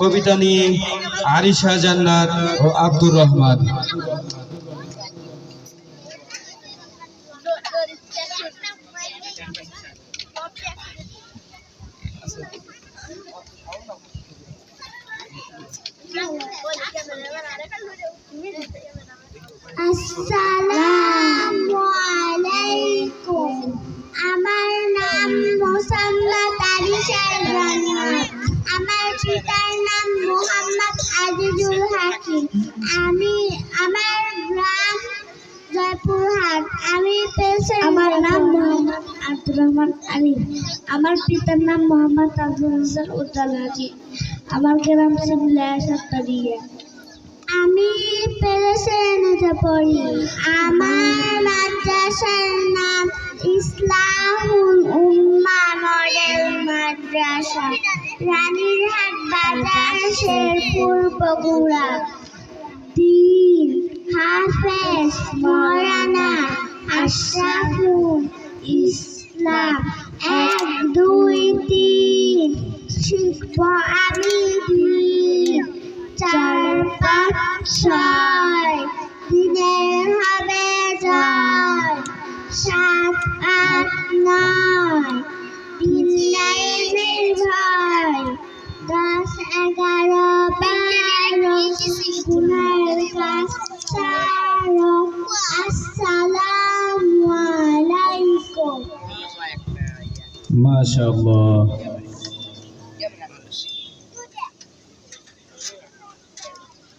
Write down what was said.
কবিতা নিয়ে আরিশা জান্নাত ও আব্দুর রহমান। আসসালামু আলাইকুম। আমার নাম জান্নাত। আমার পিতার নাম মোহাম্মদ আজিজুল হাকিম। আমি আমার গ্রাম জয়পুরহাট। আমি আমার নাম মোহাম্মদ আব্দুর রহমান আলী। আমার পিতার নাম মোহাম্মদ আব্দুল হাসান উদ্দাল হাজি। আমার গ্রাম সাতপাড়িয়া। আমি পেরেছেনতে পড়ি আমার মাদ্রাসার নাম মাদ্রাসা রানীরহাট বাজার শেরপুর বগুড়া। দিন হাফেজ মরানা আশরাফুল ইসলাম। এক, দুই, তিন শিখব আমি চার, পাঁচ, ছয়, দিনের আসসালামু আলাইকুম মাশাআল্লাহ